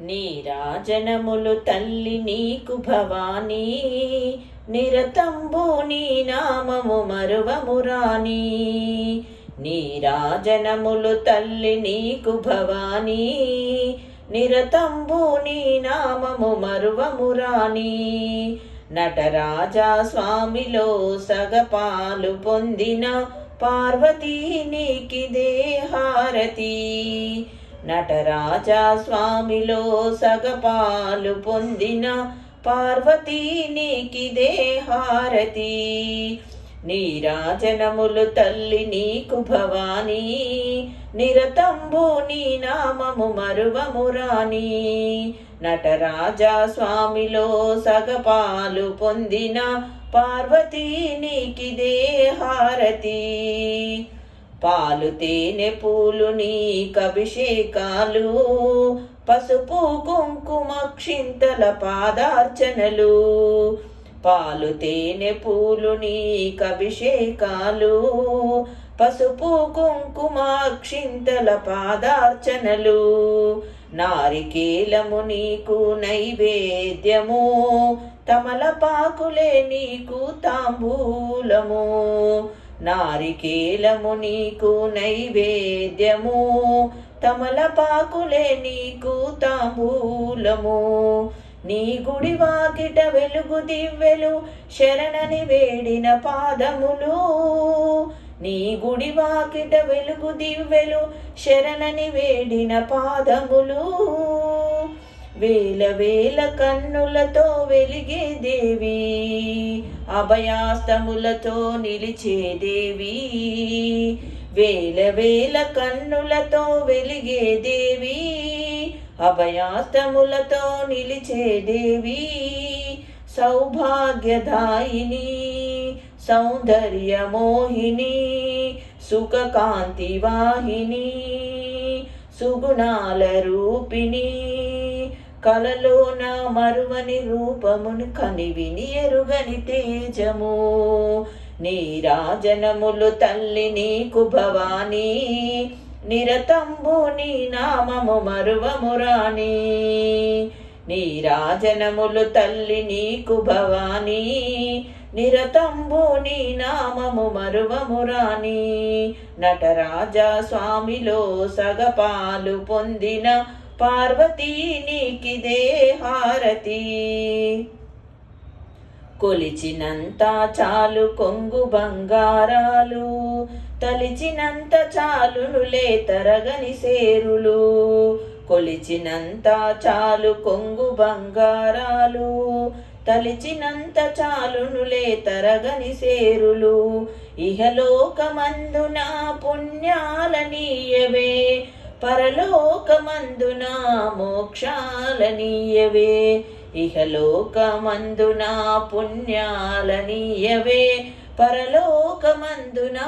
నీరాజనములు తల్లి నీకు భవానీ నిరతంబు నీ నామము మరువమురాని నీరాజనములు తల్లి నీకు భవానీ నిరతంబు నీ నామము మరువమురాని నటరాజా స్వామిలో సగపాలు పొందిన పార్వతీ నీకిదే హారతి. నటరాజా స్వామిలో సగపాలు పొందిన పార్వతీ నీకిదే హారతి. నీరాజనములు తల్లి నీకు భవానీ నిరతంబు నీ నామము మరువమురాని నటరాజా స్వామిలో సగపాలు పొందిన పార్వతీ నీకిదే హారతి. పాలు తేనె పూలు నీకభిషేకాలు పసుపు కుంకుమ క్షింతల పాదార్చనలు. పాలు తేనె పూలు నీకభిషేకాలు పసుపు కుంకుమ క్షింతల పాదార్చనలు. నారికేలము నీకు నైవేద్యము తమలపాకులే నీకు తాంబూలము. నారికేలము నీకు నైవేద్యము తమలపాకులే నీకు తాంబూలము. నీ గుడి వాకిట వెలుగు దివ్వెలు శరణని వేడిన పాదములు. నీ గుడి వాకిట వెలుగు దివ్వెలు శరణని వేడిన పాదములు. వేల వేల కన్నులతో వెలిగే దేవి అభయాస్తములతో నిలిచే దేవి వేల వేల కన్నులతో వెలిగే దేవి అభయాస్తములతో నిలిచే దేవి సౌభాగ్యదాయిని సౌందర్యమోహిని సుఖకాంతి వాహిని సుగుణాల రూపిణి. కలలోన మరువని రూపమును కనివిని ఎరుగని తేజము. నీరాజనములు తల్లి నీకు భవానీ. నిరతంబు నీ నామము మరువమురాని నీరాజనములు తల్లి నీకు భవానీ. నిరతంబు నీ నామము మరువమురాని నటరాజా స్వామిలో సగపాలు పొందిన పార్వతీ నీకిదే హారతి. కొలిచినంత చాలు కొంగు బంగారాలు తలిచినంత చాలునులే తరగని సేరులు. కొలిచినంత చాలు కొంగు బంగారాలు తలిచినంత చాలునులే తరగని సేరులు. ఇహలోకమందున పుణ్యాలనీయవే పరలోకమందున మోక్షాలనీయవే ఇహలోకమందున పుణ్యాలనీయవే పరలోకమందున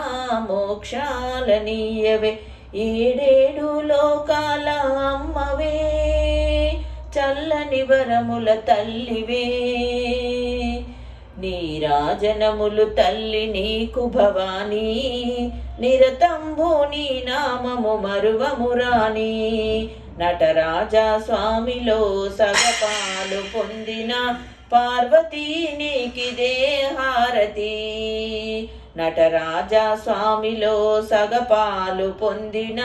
మోక్షాలనీయవే ఏడేడు లోకాల అమ్మవే చల్లని వరముల తల్లివే. నీరాజనములు తల్లి నీకు భవానీ నిరతంబు నీ నామము మరువమురాని నటరాజా స్వామిలో సగపాలు పొందిన పార్వతీ నీకిదే హారతి. నటరాజా స్వామిలో సగపాలు పొందిన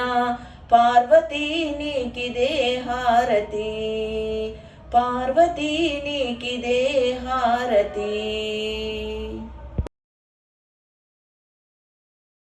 పార్వతీ నీకిదే హారతి. पार्वती नीते हारती?